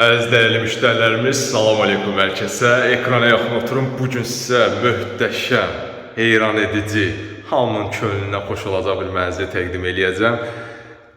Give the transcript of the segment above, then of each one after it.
Əziz dəyərli müştərilərimiz, salam aleykum hər kəsə. Ekrana yaxın oturun. Bu gün sizə möhtəşəm, heyran edici, hamının könlünə xoş olacaq bir mənzil təqdim eləyəcəm.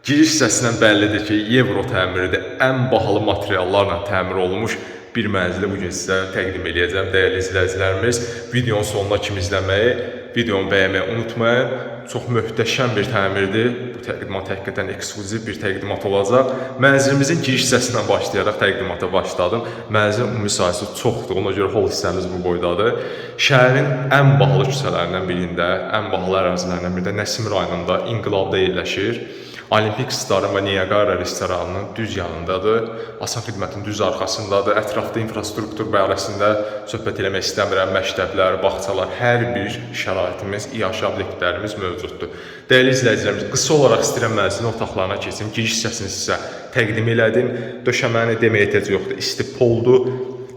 Giriş hissəsindən bəllidir ki, Euro təmiridir. Ən bahalı materiallarla təmir olunmuş bir mənzili bu gün sizə təqdim eləyəcəm. Dəyərli izləyicilərimiz, videonun sonuna kimi izləməyi, videonu bəyənməyi unutmayın. Çox möhtəşəm bir təmirdir. Bu təqdimat həqiqətən ekskluziv bir təqdimat olacaq. Mənzilimizin giriş hissəsindən başlayaraq təqdimata başladım. Mənzilin ümumi sahəsi çoxdur, ona görə hol hissəmiz bu boydadır. Şəhərin ən bahalı küçələrindən birində, ən bahalı ərazilərindən birində Nəsim rayonunda İnqilabda yerləşir. Olimpik Starın və Niagara restoranının düz yanındadır. Asan xidmətin düz arxasındadır. Ətrafda infrastruktur barəsində söhbət eləmək istəmirəm. Məktəblər, bağçalar, hər bir şəraitimiz, iaşə obyektlərimiz mövcuddur. Dəyərli izləyicilərimiz, qısa olaraq istəyirəm mənzilin otaqlarına keçim. Giriş hissəsini sizə təqdim elədim. Döşəməni deməyə ehtiyac yoxdur. İsti poldur.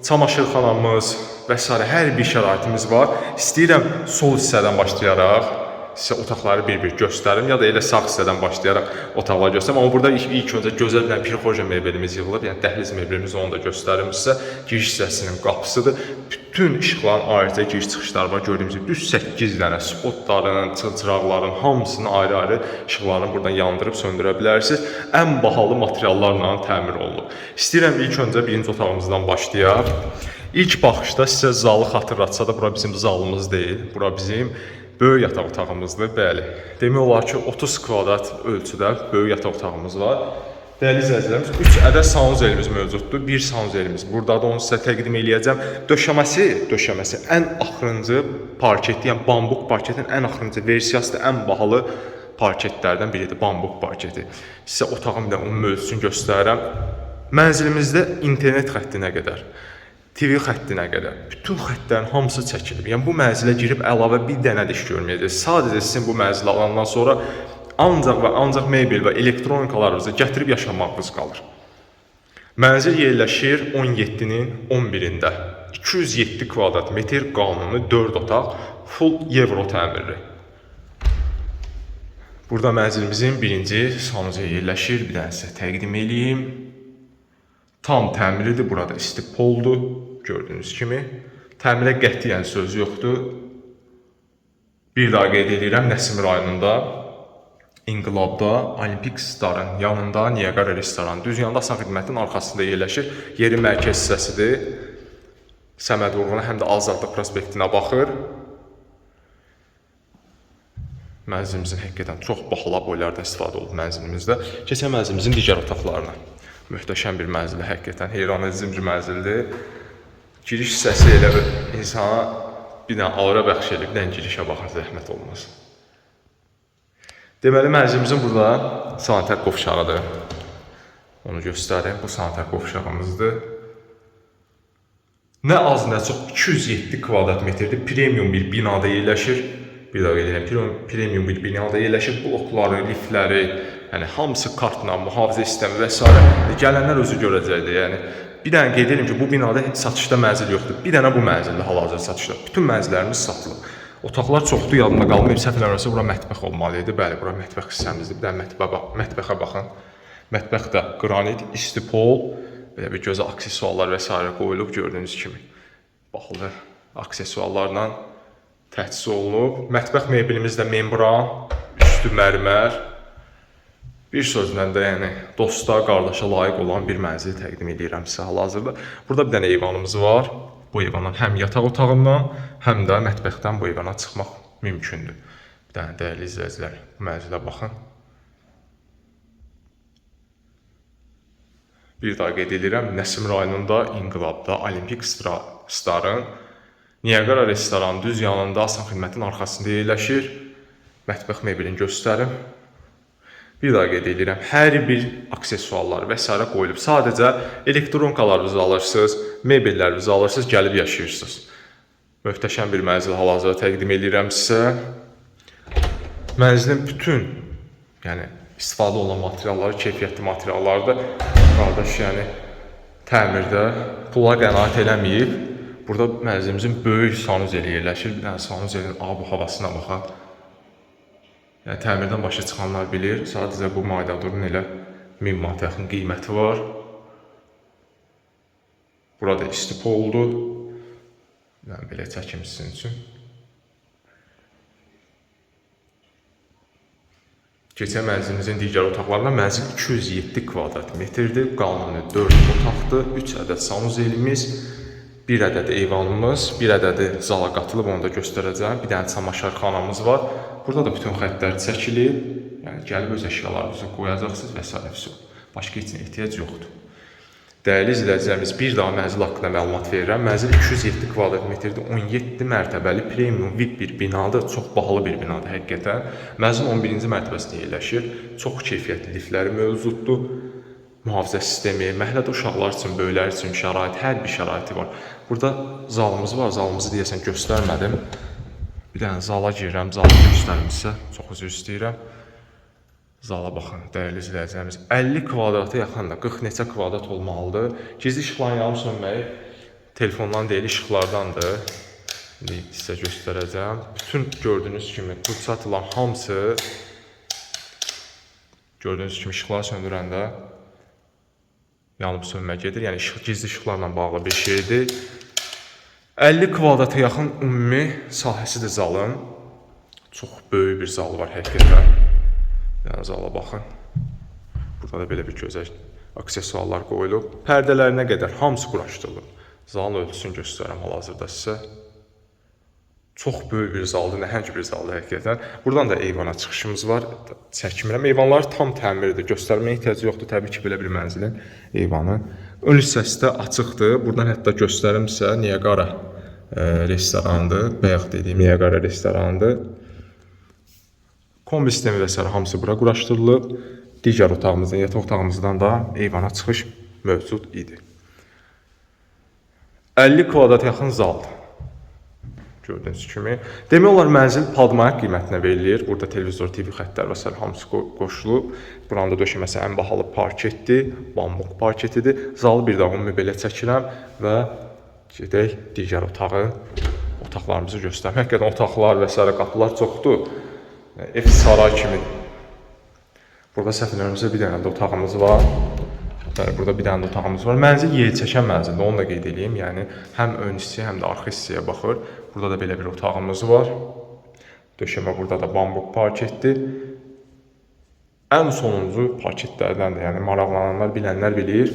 Çamaşırxanamız və s. hər bir şəraitimiz var. İstəyirəm sol hissədən başlayaraq sizə otaqları bir-bir göstərim ya da elə sağ hissədən başlayaraq otaqları göstərim. Amma burada ilk, ilk öncə gözəl bir pirxoja mebelimiz yığılıb, yəni dəhliz mebelimiz onu da göstərim sizə. Giriş hissəsinin qapısıdır. Bütün işıqların ayrıca giriş çıxışları var. Gördüyünüz kimi düz 8 dənə spotların, çılçıraqların hamısını ayrı-ayrı işıqlarını buradan yandırıb söndürə bilərsiniz. Ən bahalı materiallarla təmir olunub. İstəyirəm ilk öncə birinci otağımızdan başlayaq. İlk baxışda sizə zalı xatırlatsa da bura bizim zalımız deyil. Bura bizim böyük yataq otağımızdır. Bəli. Demək olar ki, 30 kvadrat ölçüdə böyük yataq otağımız var. Dəyərli izləyicilərimiz, 3 ədəd sanuzelimiz mövcuddur. Bir sanuzelimiz burdadır, onu sizə təqdim eləyəcəm. Döşəməsi, döşəməsi ən axırıncı parketli, yəni bambuk parketin ən axırıncı versiyasıdır, ən bahalı parketlərdən biridir, bambuk parketi. Sizə otağın bir də onun mövzusunu göstərirəm. Mənzilimizdə internet xəttinə qədər TV xəttinə qədər bütün xəttlərin hamısı çəkilib. Yəni bu mənzilə girib əlavə bir dənə də iş görməyəcəksiniz. Sadəcə sizin bu mənzili alandan sonra ancaq və ancaq mebel və elektronikalarınızı gətirib yaşamağınız qalır. Mənzil yerləşir 17-nin 11-də. 207 kvadrat metr qanuni 4 otaq, full Euro təmirli. Burada mənzilimizin birinci sanucu yerləşir. Bir dənə sizə təqdim eləyim. Tam təmirlidir. Burada isti poldur. Gördüyünüz kimi. Təmirə qətiyyən söz yoxdur. Bir daha qeyd edirəm, Nəsim rayonunda İnqilabda Olimpik Starın yanında Niagara restoranı düz yanında asan xidmətin arxasında yerləşir. Yerin mərkəz hissəsidir. Səməd Vurğuna həm də Azadlıq prospektinə baxır. Mənzilimizin həqiqətən çox bahalı boylardan istifadə olunub mənzilimizdə. Keçək mənzilimizin digər otaqlarına. Möhtəşəm bir mənzil, həqiqətən heyran edici bir mənzildir. Giriş hissəsi elə bir insana bir dənə aura bəxş edib, dənə girişə baxar, zəhmət olmasın. Deməli, mənzilimizin burada sanitar qovşağıdır. Onu göstərim, bu sanitar qovşağımızdır. Nə az, nə çox 207 kvadrat metrdə premium bir binada yerləşir. Bir daha qeyd edirəm, premium bir binada yerləşir. Blokları, liftləri, yəni hamısı kartla, mühafizə sistemi və s. Gələnlər özü görəcəkdir. Yəni bir dənə qeyd edirəm ki, bu binada satışda mənzil yoxdur. Bir dənə bu mənzildə hal-hazırda satışda. Bütün mənzillərimiz satılıb. Otaqlar çoxdur, yadımda qalmayıb. Səhv eləmirəmsə bura mətbəx olmalı idi. Bəli, bura mətbəx hissəmizdir. Bir dənə mətbəxə bax, mətbəxə baxın. Mətbəxdə qranit, isti pol, belə bir gözəl aksesuarlar və s. qoyulub gördüyünüz kimi. Bahalı aksesuarlarla təchiz olunub. Mətbəx mebelimiz də membran, üstü mərmər. Bir sözlə də yəni dosta, qardaşa layiq olan bir mənzil təqdim edirəm sizə hal-hazırda. Burada bir dənə eyvanımız var. Bu eyvandan həm yataq otağından, həm də mətbəxdən bu eyvana çıxmaq mümkündür. Bir dənə dəyərli izləyicilər, bu mənzilə baxın. Bir daha qeyd edirəm, Nəsim rayonunda İnqilabda Olimpik Starın Niagara restoranı düz yanında asan xidmətin arxasında yerləşir. Mətbəx mebelini göstərim. Bir daha qeyd edirəm, hər bir aksesuarlar və s. qoyulub. Sadəcə elektronikalarınızı alırsınız, mebellərinizi alırsınız, gəlib yaşayırsınız. Möhtəşəm bir mənzil hal-hazırda təqdim edirəm sizə. Mənzilin bütün, yəni istifadə olunan materialları keyfiyyətli materiallardır. Qardaş, yəni təmirdə pula qənaət eləməyib. Burada mənzilimizin böyük sanuzeli yerləşir. Bir dənə sanuzelin ab havasına baxaq. Yəni təmirdən başa çıxanlar bilir, sadəcə bu maydadurun elə 1000 manat yaxın qiyməti var. Burada istifa oldu. Mən belə çəkim sizin üçün. Keçən mənzilimizin digər otaqlarına mənzil 207 kvadrat metrdir. Qalını 4 otaqdır, 3 ədəd sanuzelimiz, 1 ədəd eyvanımız, 1 ədədi zala qatılıb onu da göstərəcəm. Bir dənə çamaşırxanamız var. Burada da bütün xəttlər çəkilib. Yəni gəlib öz əşyalarınızı qoyacaqsınız və s. Başqa heç nə ehtiyac yoxdur. Dəyərli izləyicilərimiz, bir daha mənzil haqqında məlumat verirəm. Mənzil 207 kvadrat metrdə 17 mərtəbəli premium VIP bir binadır. Çox bahalı bir binadır həqiqətən. Mənzil 11-ci mərtəbəsində yerləşir. Çox keyfiyyətli liftləri mövcuddur. Mühafizə sistemi, məhəllədə uşaqlar üçün, böyüklər üçün şərait, hər bir şəraiti var. Burada zalımız var. Zalımızı deyəsən göstərmədim. Bir dənə zala girirəm, zalı göstərim sizə. Çox üzr istəyirəm. Zala baxın, dəyərli izləyicilərimiz. 50 kvadrata yaxın da 40 neçə kvadrat olmalıdır. Gizli işıqların yanıb sönməyi telefondan deyil, işıqlardandır. İndi sizə göstərəcəm. Bütün gördüyünüz kimi bu satılan hamısı gördüyünüz kimi işıqları söndürəndə yanıb sönmə gedir. Yəni işıq gizli işıqlarla bağlı bir şeydir. 50 kvadrata yaxın ümumi sahəsidir zalın. Çox böyük bir zal var həqiqətən. Yəni zala baxın. Burada da belə bir gözəl aksesuarlar qoyulub. Pərdələrinə qədər hamısı quraşdırılıb. Zalın ölçüsünü göstərirəm hal-hazırda sizə. Çox böyük bir zaldır, nəhəng bir zaldır həqiqətən. Buradan da eyvana çıxışımız var. Çəkmirəm. Eyvanlar tam təmirdir. Göstərməyə ehtiyac yoxdur təbii ki, belə bir mənzilin eyvanı. Ön hissəsi də açıqdır. Buradan hətta göstərim sizə Niagara e, restorandır. Bayaq dediyim Niagara restorandır. Kombi sistemi və s. hamısı bura quraşdırılıb. Digər otağımızdan, yataq otağımızdan da eyvana çıxış mövcud idi. 50 kvadrat yaxın zaldır. Gördüyünüz kimi. Demək olar mənzil padmayak qiymətinə verilir. Burada televizor, TV xəttlər və s. hamısı qo- qoşulub. Buranda döşəməsi ən bahalı parketdir, bambuk parketidir. Zalı bir daha ümumi belə çəkirəm və gedək digər otağı, otaqlarımızı göstərəm. Həqiqətən otaqlar və s. qapılar çoxdur. Ev saray kimi. Burada səhv eləmirəmsə bir dənə də otağımız var. Bəli, burada bir dənə də otağımız var. Mənzil yeri çəkən mənzildir, onu da qeyd edeyim. Yəni həm ön hissəyə, həm də arxa hissəyə baxır. Burada da belə bir otağımız var. Döşəmə burada da bambuk parketdir. Ən sonuncu parketlərdəndir. Yəni maraqlananlar, bilənlər bilir.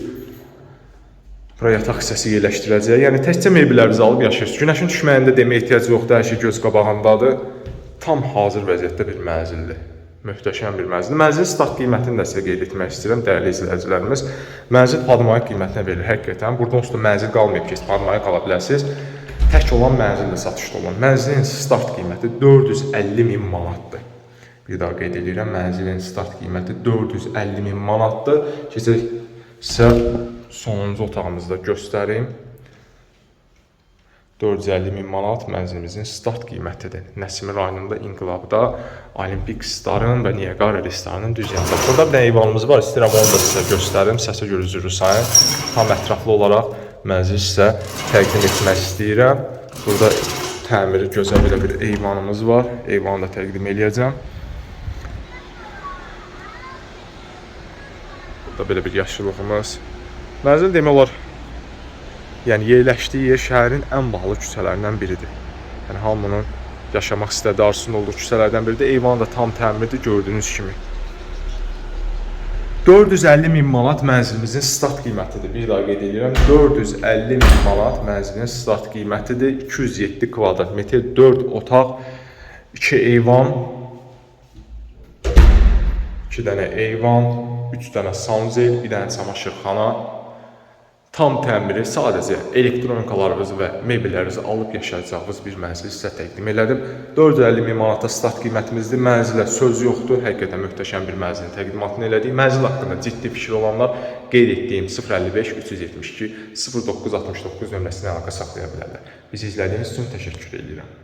Bura yataq hissəsi yerləşdirəcək. Yəni təkcə mebellərimizi alıb yaşayırsınız. Günəşin düşməyində deməyə ehtiyac yoxdur, hər şey göz qabağındadır. Tam hazır vəziyyətdə bir mənzildir. Möhtəşəm bir mənzildir. Mənzilin start qiymətini də sizə qeyd etmək istəyirəm, dəyərli izləyicilərimiz. Mənzil padmayak qiymətinə verilir həqiqətən. Burada onsuz da mənzil qalmayıb ki, padmayak ala bilərsiniz. Tək olan mənzil də satışda olan. Mənzilin start qiyməti 450 min manatdır. Bir daha qeyd edirəm, mənzilin start qiyməti 450 min manatdır. Keçək sizə sonuncu otağımızı da göstərim. 450 min manat mənzilimizin start qiymətidir. Nəsimi rayonunda İnqilabda Olimpik Starın və Niagara restoranının düz yanında. Burada bir eyvanımız var. İstəyirəm onu da sizə göstərim. Səsə istəyirəm. Tam ətraflı olaraq mənzil sizə təqdim etmək istəyirəm. Burada təmiri gözəl belə bir eyvanımız var. Eyvanı da təqdim eləyəcəm. Burada belə bir yaşıllığımız. Mənzil demək olar yəni yerləşdiyi yer şəhərin ən bahalı küçələrindən biridir. Yəni hamının yaşamaq istədiyi, arzusunun olduğu küçələrdən biridir. Eyvan da tam təmirdir gördüyünüz kimi. 450 min manat mənzilimizin start qiymətidir. Bir daha qeyd edirəm. 450 min manat mənzilin start qiymətidir. 207 kvadrat metr, 4 otaq, 2 eyvan, 2 dənə eyvan, 3 dənə sanuzel, bir dənə çamaşırxana, tam təmiri sadəcə elektronikalarınızı və mebellərinizi alıb yaşayacağınız bir mənzil sizə təqdim elədim. 450 min manata start qiymətimizdür. Mənzilə söz yoxdur. Həqiqətən möhtəşəm bir mənzilin təqdimatını elədik. Mənzil haqqında ciddi fikir olanlar qeyd etdiyim 055 372 0969 nömrəsinə əlaqə saxlaya bilərlər. Bizi izlədiyiniz üçün təşəkkür edirəm.